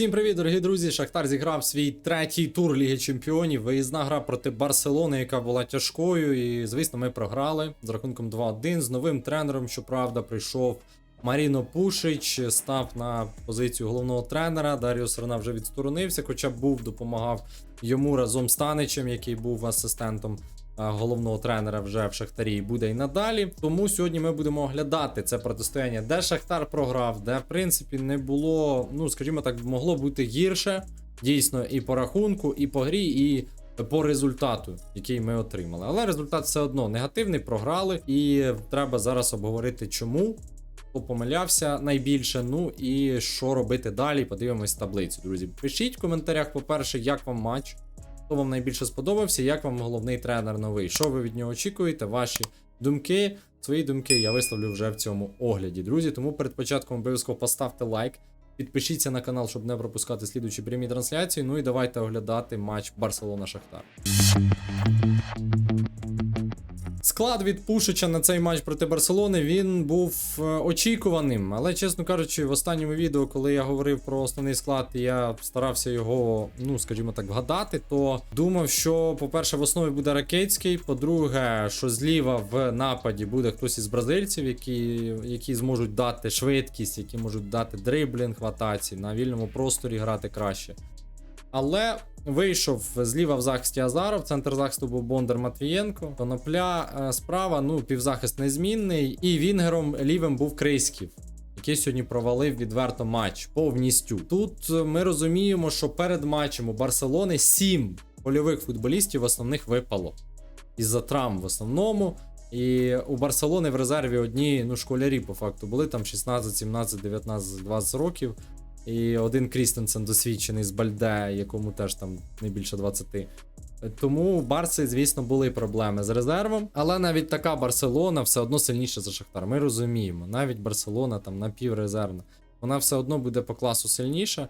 Всім привіт, дорогі друзі! Шахтар зіграв свій третій тур Ліги Чемпіонів. Виїзна гра проти Барселони, яка була тяжкою. І, звісно, ми програли з рахунком 2-1. З новим тренером, щоправда, прийшов Маріно Пушич, став на позицію головного тренера. Даріо Сарна вже відсторонився, хоча був, допомагав йому разом з Таничем, який був асистентом головного тренера вже в Шахтарі буде і надалі. Тому сьогодні ми будемо оглядати це протистояння, де Шахтар програв, де в принципі не було, ну скажімо так, могло бути гірше. Дійсно, і по рахунку, і по грі, і по результату, який ми отримали. Але результат все одно негативний, програли, і треба зараз обговорити, чому. Хто помилявся найбільше, ну і що робити далі. Подивимось таблицю, друзі. Пишіть в коментарях, по-перше, як вам матч, хто вам найбільше сподобався, як вам головний тренер новий. Що ви від нього очікуєте? Ваші думки, свої думки я висловлю вже в цьому огляді, друзі. Тому перед початком обов'язково поставте лайк. Підпишіться на канал, щоб не пропускати слідучі прямі трансляції. Ну і давайте оглядати матч Барселона-Шахтар. Склад від Пушича на цей матч проти Барселони він був е, очікуваним. Але, чесно кажучи, в останньому відео, коли я говорив про основний склад, і я старався його, ну скажімо так, вгадати, то думав, що, по-перше, в основі буде Ракетський. По-друге, що зліва в нападі буде хтось із бразильців, які, які зможуть дати швидкість, які можуть дати дриблінг в атаці, на вільному просторі грати краще. Але вийшов зліва в захисті Азаров, центр захисту був Бондар Матвієнко. Конопля е, справа, ну, півзахист незмінний. І Вінгером лівим був Крейськів, який сьогодні провалив відверто матч повністю. Тут ми розуміємо, що перед матчем у Барселони сім польових футболістів основних випало. Із-за травм в основному. І у Барселони в резерві одні ну, школярі по факту були там 16, 17, 19, 20 років. І один Крістенсен досвідчений з Бальде, якому теж там не більше 20. Тому у Барси, звісно, були проблеми з резервом. Але навіть така Барселона все одно сильніша за Шахтар. Ми розуміємо, навіть Барселона там напіврезервна, вона все одно буде по класу сильніша.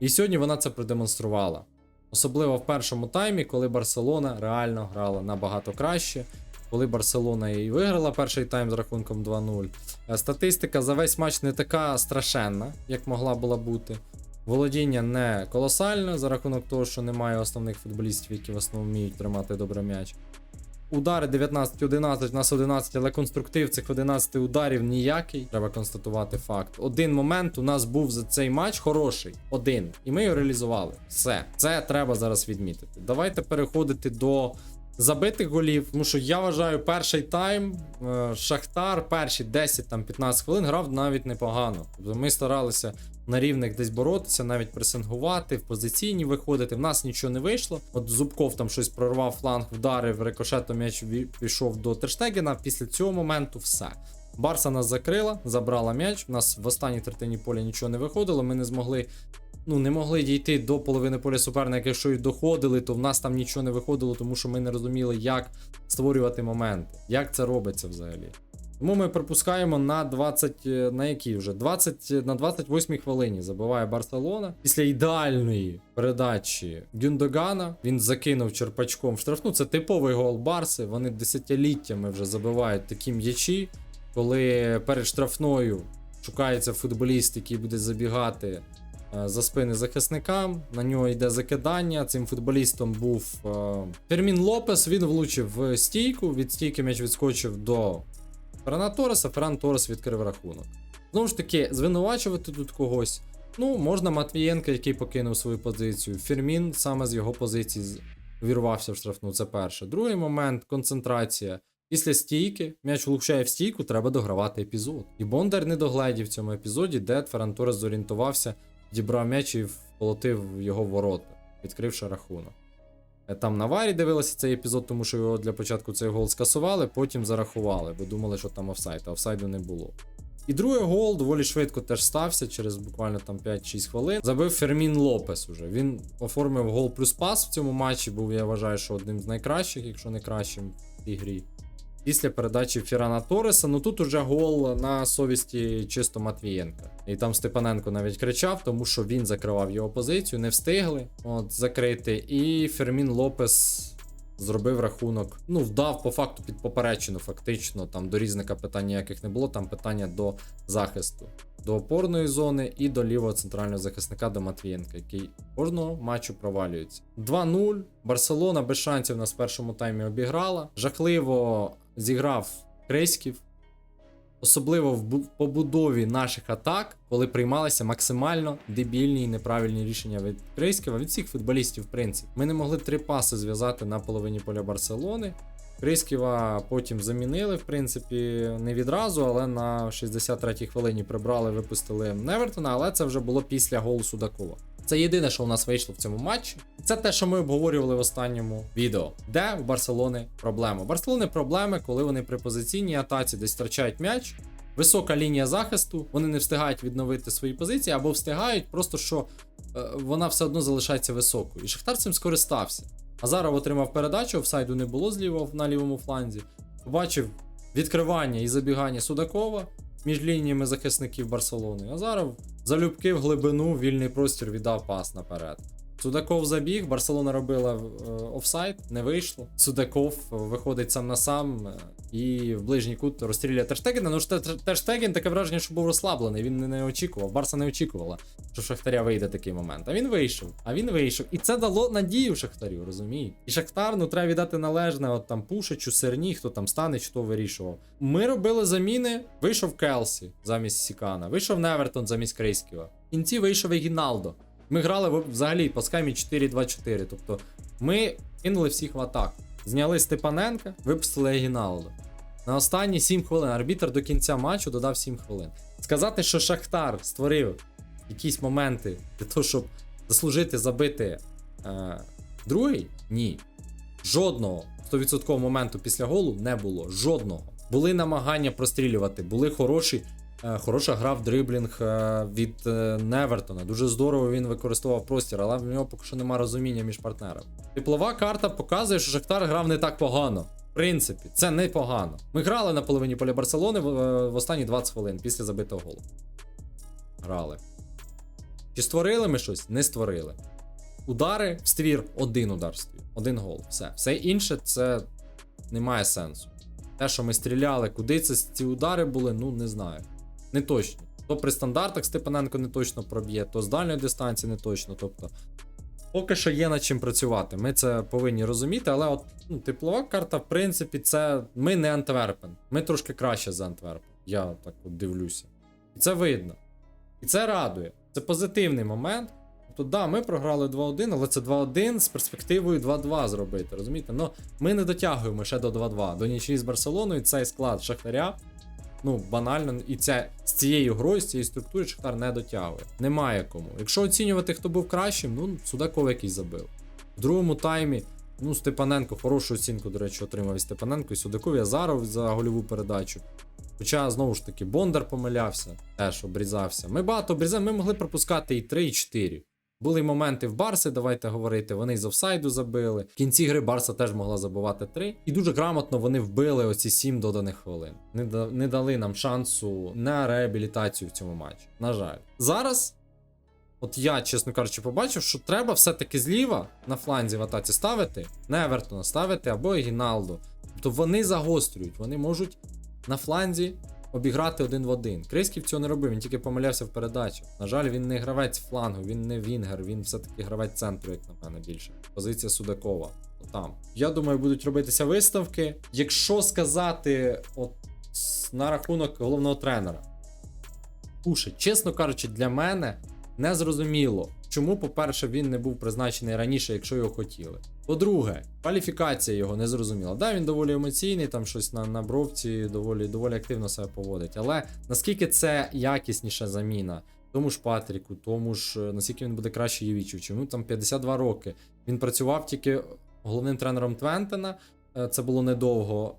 І сьогодні вона це продемонструвала. Особливо в першому таймі, коли Барселона реально грала набагато краще. Коли Барселона і виграла перший тайм з рахунком 2-0. Е, Статистика за весь матч не така страшенна, як могла була бути. Володіння не колосальне за рахунок того, що немає основних футболістів, які в основному вміють тримати добре м'яч. Удари 19-11, в нас 11, але конструктив цих 11 ударів ніякий. Треба констатувати факт. Один момент у нас був за цей матч хороший. Один. І ми його реалізували. Все. Це треба зараз відмітити. Давайте переходити до забитих голів. Тому що я вважаю, перший тайм е, Шахтар, перші 10-15 хвилин грав навіть непогано. Тобто ми старалися на рівних десь боротися, навіть пресингувати, в позиційні виходити. В нас нічого не вийшло. От Зубков там щось прорвав фланг, вдарив, рикошетом м'яч пішов до Терштегена. Після цього моменту все. Барса нас закрила, забрала м'яч. У нас в останній третині поля нічого не виходило. Ми не змогли ну, не могли дійти до половини поля суперника, якщо й доходили, то в нас там нічого не виходило, тому що ми не розуміли, як створювати моменти, як це робиться взагалі. Тому ми пропускаємо на 20, е, на якій вже 20 на 28 хвилині забиває Барселона. Після ідеальної передачі Гюндогана він закинув черпачком в штрафну. Це типовий гол Барси. Вони десятиліттями вже забивають такі м'ячі, коли перед штрафною шукається футболіст, який буде забігати е, за спини захисникам. На нього йде закидання. Цим футболістом був е, Фермін Лопес. Він влучив в стійку. Від стійки м'яч відскочив до Феррана Торреса. Ферран Торрес відкрив рахунок. Знову ж таки, звинувачувати тут когось. Ну, можна Матвієнка, який покинув свою позицію. Фермін саме з його позиції вірвався в штрафну. Це перше. Другий момент концентрація. Після стійки м'яч влучає в стійку, треба догравати епізод. І Бондар не догледів в цьому епізоді, де Ферран зорієнтувався, дібрав м'яч і вполотив його в ворота, відкривши рахунок. Е, Там на варі дивилися цей епізод, тому що його для початку цей гол скасували, потім зарахували, бо думали, що там офсайд, а офсайду не було. І другий гол доволі швидко теж стався, через буквально там 5-6 хвилин. Забив Фермін Лопес уже. Він оформив гол плюс пас в цьому матчі, був, я вважаю, що одним з найкращих, якщо не кращим в цій грі. Після передачі Фірана Тореса, ну тут уже гол на совісті чисто Матвієнка. І там Степаненко навіть кричав, тому що він закривав його позицію, не встигли от, закрити. І Фермін Лопес зробив рахунок. Ну, вдав по факту під поперечину, фактично. Там до різника питань ніяких не було, там питання до захисту. до опорної зони і до лівого центрального захисника до Матвієнка, який кожного матчу провалюється. 2-0. Барселона без шансів нас в першому таймі обіграла. Жахливо зіграв Крейськів. Особливо в побудові наших атак, коли приймалися максимально дебільні і неправильні рішення від Креськіва, від всіх футболістів, в принципі. Ми не могли три паси зв'язати на половині поля Барселони. Крейськіва потім замінили, в принципі, не відразу, але на 63-й хвилині прибрали, випустили Невертона, але це вже було після голу Судакова. Це єдине, що у нас вийшло в цьому матчі. Це те, що ми обговорювали в останньому відео. Де у Барселони проблема? У Барселони проблеми, коли вони при позиційній атаці десь втрачають м'яч. Висока лінія захисту, вони не встигають відновити свої позиції або встигають, просто що е, вона все одно залишається високою. І Шахтар цим скористався. Азаров отримав передачу, офсайду не було зліва на лівому фланзі. Побачив відкривання і забігання Судакова між лініями захисників Барселони. Азаров залюбки в глибину вільний простір віддав пас наперед. Судаков забіг, Барселона робила е, офсайд, не вийшло. Судаков виходить сам на сам е, і в ближній кут розстріляє Терштегена. Ну ж Те- Те- Терштеген таке враження, що був розслаблений. Він не- очікував. Барса не очікувала, що Шахтаря вийде такий момент. А він вийшов. А він вийшов. І це дало надію Шахтарю, розумієте? І Шахтар, ну треба віддати належне, от там Пушичу, Серні, хто там стане, хто вирішував. Ми робили заміни. Вийшов Келсі замість Сікана, вийшов Невертон замість Крейськіва. В кінці вийшов і Гіналдо. Ми грали взагалі по схемі 4-2-4. Тобто ми кинули всіх в атаку. Зняли Степаненка, випустили Гіналдо. На останні 7 хвилин. Арбітр до кінця матчу додав 7 хвилин. Сказати, що Шахтар створив якісь моменти для того, щоб заслужити забити е, другий? Ні. Жодного 100% моменту після голу не було. Жодного. Були намагання прострілювати, були хороші. Е, Хороша гра в дриблінг е, від е, Невертона. Дуже здорово він використовував простір, але в нього поки що немає розуміння між партнерами. Теплова карта показує, що Шахтар грав не так погано. В принципі, це непогано. Ми грали на половині поля Барселони в, останні 20 хвилин після забитого голу. Грали. Чи створили ми щось? Не створили. Удари в ствір, один удар в ствір, один гол. Все. Все інше це не має сенсу. Те, що ми стріляли, куди це ці удари були, ну не знаю. Не точно. То при стандартах Степаненко не точно проб'є, то з дальньої дистанції не точно. Тобто, поки що є над чим працювати. Ми це повинні розуміти, але от ну, теплова карта, в принципі, це ми не Антверпен. Ми трошки краще за Антверпен. Я так от дивлюся. І це видно. І це радує. Це позитивний момент. Тобто, да, ми програли 2-1, але це 2-1 з перспективою 2-2 зробити. Розумієте? Ну, ми не дотягуємо ще до 2-2. До нічиї з Барселоною цей склад Шахтаря. Ну, банально, і ця, з цією грою, з цієї структури Шахтар не дотягує. Немає кому. Якщо оцінювати, хто був кращим, ну, Судаков якийсь забив. В другому таймі, ну, Степаненко, хорошу оцінку, до речі, отримав і Степаненко, і Судаков, і Азаров за гольову передачу. Хоча, знову ж таки, Бондар помилявся, теж обрізався. Ми багато обрізаємо, ми могли пропускати і 3, і 4. Були моменти в Барси, давайте говорити. Вони з офсайду забили. В кінці гри Барса теж могла забивати 3. І дуже грамотно вони вбили оці 7 доданих хвилин. Не, да- не дали нам шансу на реабілітацію в цьому матчі. На жаль. Зараз. От я, чесно кажучи, побачив, що треба все-таки зліва на фланзі в атаці ставити, не Евертона ставити або Гіналдо. Тобто вони загострюють, вони можуть на фланзі обіграти один в один. Крейськів цього не робив, він тільки помилявся в передачі. На жаль, він не гравець флангу, він не Вінгер, він все-таки гравець центру, як на мене більше. Позиція Судакова. Там. Я думаю, будуть робитися виставки. Якщо сказати, от на рахунок головного тренера. Пушить, чесно кажучи, для мене не зрозуміло, чому, по-перше, він не був призначений раніше, якщо його хотіли. По-друге, кваліфікація його не зрозуміла. Да, він доволі емоційний, там щось на, на бровці доволі, доволі активно себе поводить. Але наскільки це якісніша заміна? Тому ж Патріку, тому ж е, наскільки він буде краще Євічевичу. Ну там 52 роки. Він працював тільки головним тренером Твентена, е, це було недовго.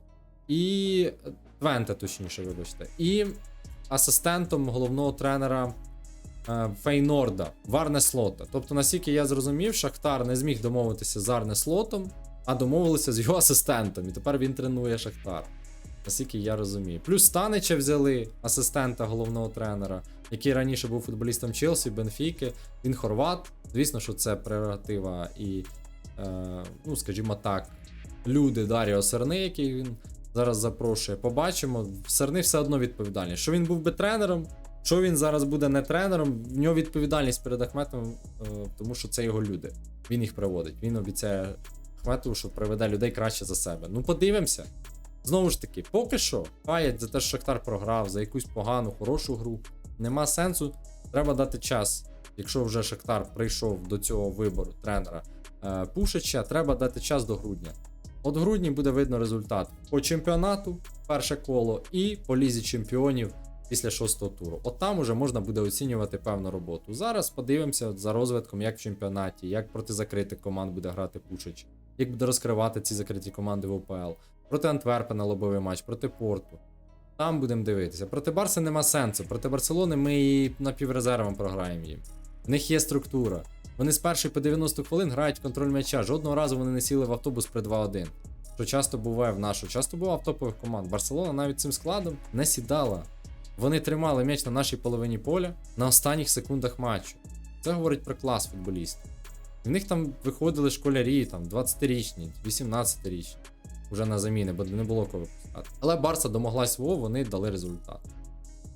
І Твенте, точніше, вибачте. І асистентом головного тренера е, Фейнорда в Арне Слота. Тобто, наскільки я зрозумів, Шахтар не зміг домовитися з Арне Слотом, а домовилися з його асистентом. І тепер він тренує Шахтар. Наскільки я розумію. Плюс Станича взяли асистента головного тренера, який раніше був футболістом Челсі, Бенфіки. Він хорват. Звісно, що це прерогатива і, е, ну, скажімо так, люди Даріо Серни, який він зараз запрошує. Побачимо. Серни все одно відповідальний. Що він був би тренером, Що він зараз буде не тренером, в нього відповідальність перед Ахметом, е, тому що це його люди. Він їх приводить. Він обіцяє Ахметову, що приведе людей краще за себе. Ну, подивимося. Знову ж таки, поки що, хаять за те, що Шахтар програв, за якусь погану, хорошу гру. Нема сенсу. Треба дати час. Якщо вже Шахтар прийшов до цього вибору тренера е, Пушича, треба дати час до грудня. От в грудні буде видно результат по чемпіонату, перше коло, і по лізі чемпіонів після шостого туру. От там уже можна буде оцінювати певну роботу. Зараз подивимося за розвитком, як в чемпіонаті, як проти закритих команд буде грати Пушич, як буде розкривати ці закриті команди в ОПЛ. Проти Антверпена лобовий матч, проти Порту. Там будемо дивитися. Проти Барси нема сенсу. Проти Барселони ми і напіврезервом програємо їм. В них є структура. Вони з першої по 90 хвилин грають контроль м'яча. Жодного разу вони не сіли в автобус при 2-1. Що часто буває в нашу, часто бував в топових команд. Барселона навіть цим складом не сідала. Вони тримали м'яч на нашій половині поля на останніх секундах матчу. Це говорить про клас футболістів. В них там виходили школярі, там 20-річні, 18-річні, вже на заміни, бо не було кого випускати. Але Барса домоглась свого, вони дали результат.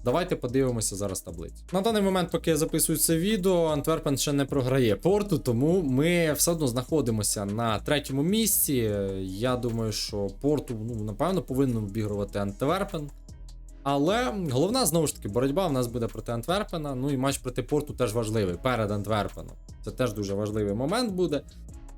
Давайте подивимося зараз таблицю. На даний момент, поки я записую це відео, Антверпен ще не програє порту, тому ми все одно знаходимося на третьому місці. Я думаю, що порту, ну, напевно, повинен обігрувати Антверпен. Але головна знову ж таки боротьба в нас буде проти Антверпена. Ну і матч проти порту теж важливий перед Антверпеном. Це теж дуже важливий момент буде.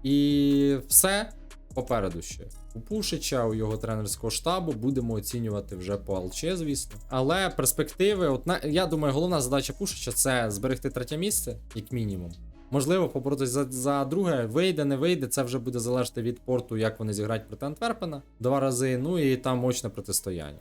І все попереду ще. У Пушича, у його тренерського штабу будемо оцінювати вже по ЛЧ, звісно. Але перспективи, от на, я думаю, головна задача Пушича це зберегти третє місце, як мінімум. Можливо, поборотися за, за друге, вийде, не вийде. Це вже буде залежати від порту, як вони зіграють проти Антверпена два рази. Ну і там мощне протистояння.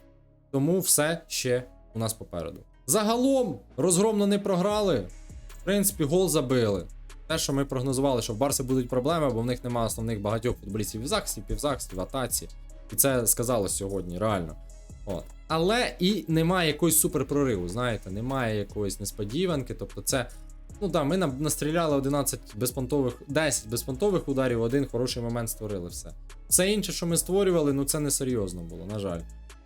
Тому все ще у нас попереду. Загалом розгромно не програли. В принципі, гол забили. Те, що ми прогнозували, що в Барси будуть проблеми, бо в них немає основних багатьох футболістів в захисті, півзахисті, в атаці. І це сказалось сьогодні, реально. От. Але і немає якоїсь суперпрориву, знаєте, немає якоїсь несподіванки. Тобто, це. Ну да, ми настріляли 11 безпонтових, 10 безпонтових ударів, один хороший момент створили все. Все інше, що ми створювали, ну це не серйозно було, на жаль.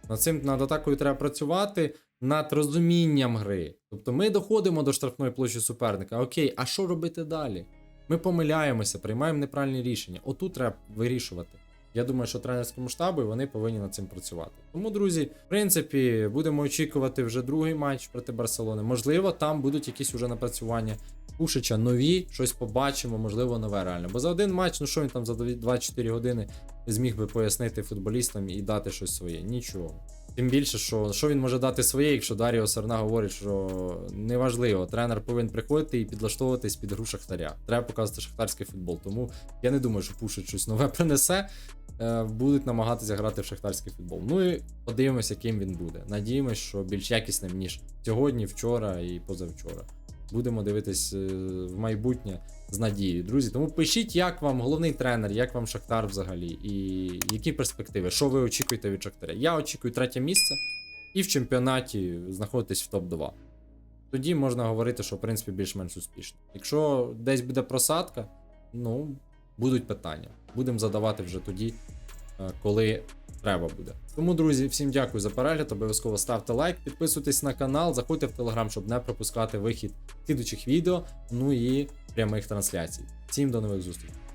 Над цим над атакою треба працювати над розумінням гри. Тобто ми доходимо до штрафної площі суперника. Окей, а що робити далі? Ми помиляємося, приймаємо неправильні рішення. Отут треба вирішувати. Я думаю, що тренерському штабу вони повинні над цим працювати. Тому, друзі, в принципі, будемо очікувати вже другий матч проти Барселони. Можливо, там будуть якісь уже напрацювання. Пушича нові, щось побачимо, можливо, нове реально. Бо за один матч, ну що він там за 24 години зміг би пояснити футболістам і дати щось своє? Нічого. Тим більше, що що він може дати своє, якщо Даріо Серна говорить, що неважливо, тренер повинен приходити і підлаштовуватись під гру Шахтаря. Треба показувати шахтарський футбол. Тому я не думаю, що Пушич щось нове принесе. Е, Будуть намагатися грати в шахтарський футбол. Ну і подивимося, яким він буде. Надіємось, що більш якісним, ніж сьогодні, вчора і позавчора. Будемо дивитись е, в майбутнє з надією, друзі. Тому пишіть, як вам головний тренер, як вам Шахтар взагалі, і які перспективи, що ви очікуєте від Шахтаря. Я очікую третє місце і в чемпіонаті знаходитись в топ-2. Тоді можна говорити, що в принципі більш-менш успішно. Якщо десь буде просадка, ну будуть питання. Будемо задавати вже тоді, е, коли треба буде. Тому, друзі, всім дякую за перегляд. Обов'язково ставте лайк, підписуйтесь на канал, заходьте в телеграм, щоб не пропускати вихід слідучих відео, ну і прямих трансляцій. Всім до нових зустрічей.